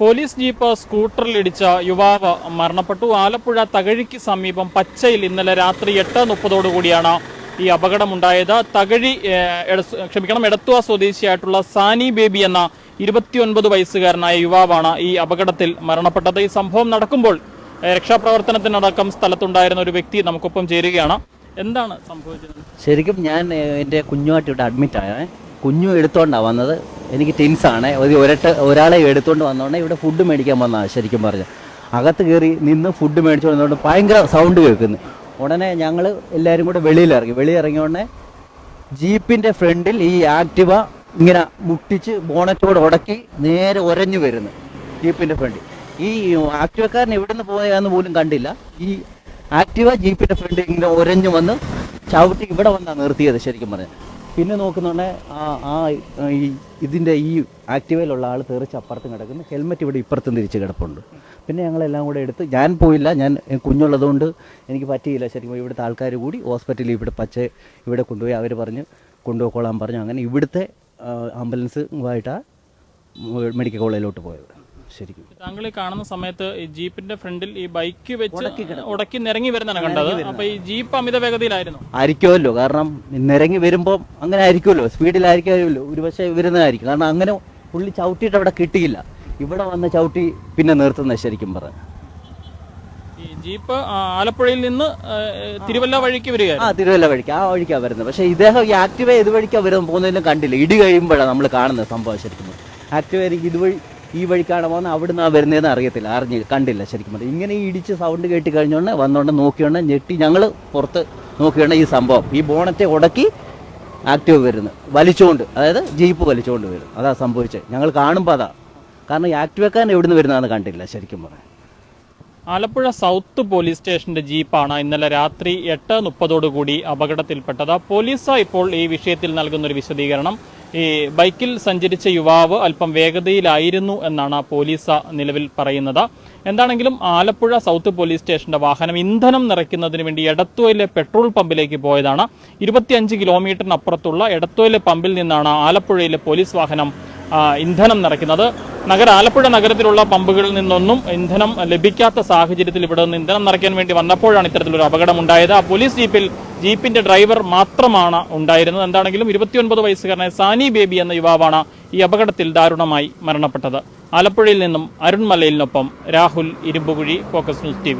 Police jeep സ്കൂട്ടറിലിടിച്ച യുവാവ് മരണപ്പെട്ടു. ആലപ്പുഴ തകഴിക്ക് സമീപം പച്ചയിൽ ഇന്നലെ രാത്രി എട്ട് മുപ്പതോടുകൂടിയാണ് ഈ അപകടമുണ്ടായത്. തകഴി ക്ഷമിക്കണം എടത്തുവ സ്വദേശിയായിട്ടുള്ള സാനി ബേബി എന്ന ഇരുപത്തിയൊൻപത് വയസ്സുകാരനായ യുവാവാണ് ഈ അപകടത്തിൽ മരണപ്പെട്ടത്. ഈ സംഭവം നടക്കുമ്പോൾ രക്ഷാപ്രവർത്തനത്തിനടക്കം സ്ഥലത്തുണ്ടായിരുന്ന ഒരു വ്യക്തി നമുക്കൊപ്പം ചേരുകയാണ്. എന്താണ് സംഭവിച്ചത്? ശരിക്കും ഞാൻ എന്റെ കുഞ്ഞുമായിട്ട് ഇവിടെ അഡ്മിറ്റ് ആയ. കുഞ്ഞു എടുത്തോണ്ടാണ് വന്നത്. എനിക്ക് ടിൻസാണ് ഒരു ഒരട്ട ഒരാളെ എടുത്തുകൊണ്ട് വന്നോണ്ട് ഇവിടെ ഫുഡ് മേടിക്കാൻ വന്നതാണ് ശരിക്കും പറഞ്ഞു. അകത്ത് കയറി നിന്ന് ഫുഡ് മേടിച്ചു വന്നതുകൊണ്ട് ഭയങ്കര സൗണ്ട് കേൾക്കുന്നു. ഉടനെ ഞങ്ങൾ എല്ലാവരും കൂടെ വെളിയിലിറങ്ങി. വെളിയിറങ്ങിയോടനെ ജീപ്പിന്റെ ഫ്രണ്ടിൽ ഈ ആക്ടിവ ഇങ്ങനെ മുട്ടിച്ച് ബോണറ്റോട് ഉടക്കി നേരെ ഉരഞ്ഞു വരുന്നു ജീപ്പിന്റെ ഫ്രണ്ടിൽ. ഈ ആക്ടിവക്കാരൻ എവിടുന്ന് പോയാന്ന് പോലും കണ്ടില്ല. ഈ ആക്ടിവ ജീപ്പിന്റെ ഫ്രണ്ടിൽ ഇങ്ങനെ ഉരഞ്ഞു വന്ന് ചവിട്ടി ഇവിടെ വന്നാണ് നിർത്തിയത് ശരിക്കും പറഞ്ഞാൽ പിന്നെ നോക്കുന്നുണ്ടെ ആ ആ ഈ ഇതിന്റെ ഈ ആക്റ്റീവയിലുള്ള ആൾ തെറിച്ച് അപ്പുറത്തും കിടക്കുന്നു. ഹെൽമെറ്റ് ഇവിടെ ഇപ്പുറത്തും തിരിച്ച് കിടപ്പുണ്ട്. പിന്നെ ഞങ്ങളെല്ലാം കൂടെ എടുത്ത് ഞാൻ പോയില്ല ഞാൻ കുഞ്ഞുള്ളതുകൊണ്ട് എനിക്ക് പറ്റിയില്ല ശരിക്കും. ഇവിടുത്തെ ആൾക്കാർ കൂടി ഹോസ്പിറ്റലിൽ ഇവിടെ പച്ച ഇവിടെ കൊണ്ടുപോയി അവർ പറഞ്ഞ് കൊണ്ടുപോയിക്കോളാൻ പറഞ്ഞു. അങ്ങനെ ഇവിടുത്തെ ആംബുലൻസുമായിട്ടാണ് മെഡിക്കൽ കോളേജിലോട്ട് പോയത്. ശരിക്കും. താങ്കൾ ഈ കാണുന്ന സമയത്ത് ഈ ജീപ്പിന്റെ ഫ്രണ്ടിൽ ഈ ബൈക്ക് വെച്ച് ഉടക്കി നിരങ്ങി വരുന്നതാണ് കണ്ടത്. അപ്പൊ ഈ ജീപ്പ് അമിത വേഗതയിലായിരുന്നു. ആയിരിക്കുമല്ലോ. കാരണം നിരങ്ങി വരുമ്പോൾ അങ്ങനെ ആയിരിക്കുമല്ലോ. സ്പീഡിലായിരിക്കുമല്ലോ. ഒരുപക്ഷെ വരുന്നതായിരിക്കും. കാരണം അങ്ങനെ പുള്ളി ചവിട്ടിയിട്ട് അവിടെ കിട്ടിയില്ല. ഇവിടെ വന്ന ചവിട്ടി പിന്നെ നിർത്തുന്ന ശരിക്കും പറഞ്ഞു. ഈ ജീപ്പ് ആലപ്പുഴയിൽ നിന്ന് തിരുവല്ല വഴിക്ക് ആ തിരുവല്ല വഴിക്ക് ആ വഴിക്കാണ് വരുന്നത്. പക്ഷേ ഇദ്ദേഹം ഈ ആക്ടിവ ഏത് വഴിക്കാണ് വരുന്നത് പോകുന്നതിലും കണ്ടില്ല. ഇടി കഴിയുമ്പോഴാണ് നമ്മൾ കാണുന്നത് സംഭവം ശരിക്കും ആക്ടിവ ഇതുവഴി ഈ വഴിക്കാണ് പോകുന്നത് അവിടുന്ന് ആ വരുന്നതെന്ന് അറിയത്തില്ല. അറിഞ്ഞ് കണ്ടില്ല ശരിക്കും പറഞ്ഞാൽ ഇങ്ങനെ ഇടിച്ച് സൗണ്ട് കേട്ട് കഴിഞ്ഞോണ്ട് വന്നോണ്ട് നോക്കിയോണ്ട് ഞെട്ടി ഞങ്ങൾ പുറത്ത് നോക്കിയോണ്ട് ഈ സംഭവം. ഈ ബോണറ്റ് ഉടക്കി ആക്റ്റീവ് വരുന്നു. വലിച്ചുകൊണ്ട് അതായത് ജീപ്പ് വലിച്ചുകൊണ്ട് വരും. അതാ സംഭവിച്ചത് ഞങ്ങൾ കാണുമ്പോൾ അതാ. കാരണം ഈ ആക്റ്റീവക്കാരൻ എവിടുന്ന് വരുന്നതെന്ന് കണ്ടില്ല ശരിക്കും പറഞ്ഞു. ആലപ്പുഴ സൗത്ത് പോലീസ് സ്റ്റേഷന്റെ ജീപ്പാണ് ഇന്നലെ രാത്രി എട്ട് മുപ്പതോടുകൂടി അപകടത്തിൽപ്പെട്ടത്. പോലീസ് ഇപ്പോൾ ഈ വിഷയത്തിൽ നൽകുന്ന ഒരു വിശദീകരണം. ഈ ബൈക്കിൽ സഞ്ചരിച്ച യുവാവ് അല്പം വേഗതയിലായിരുന്നു എന്നാണ് പോലീസ് നിലവിൽ പറയുന്നത്. എന്താണെങ്കിലും ആലപ്പുഴ സൗത്ത് പോലീസ് സ്റ്റേഷന്റെ വാഹനം ഇന്ധനം നിറയ്ക്കുന്നതിന് വേണ്ടി എടത്തുവയിലെ പെട്രോൾ പമ്പിലേക്ക് പോയതാണ്. ഇരുപത്തിയഞ്ച് കിലോമീറ്ററിനപ്പുറത്തുള്ള എടത്തുവയിലെ പമ്പിൽ നിന്നാണ് ആലപ്പുഴയിലെ പോലീസ് വാഹനം ഇന്ധനം നിറയ്ക്കുന്നത്. നഗര ആലപ്പുഴ നഗരത്തിലുള്ള പമ്പുകളിൽ നിന്നൊന്നും ഇന്ധനം ലഭിക്കാത്ത സാഹചര്യത്തിൽ ഇവിടെ നിന്ന് ഇന്ധനം നിറയ്ക്കാൻ വേണ്ടി വന്നപ്പോഴാണ് ഇത്തരത്തിലൊരു അപകടം ഉണ്ടായത് ആ പോലീസ് ജീപ്പിൽ ജീപ്പിന്റെ ഡ്രൈവർ മാത്രമാണ് ഉണ്ടായിരുന്നത്. എന്താണെങ്കിലും ഇരുപത്തിയൊൻപത് വയസ്സുകാരനായ സാനി ബേബി എന്ന യുവാവാണ് ഈ അപകടത്തിൽ ദാരുണമായി മരണപ്പെട്ടത്. ആലപ്പുഴയിൽ നിന്നും അരുൺമലയിലിനൊപ്പം Rahul Irumbukuzhi focus news T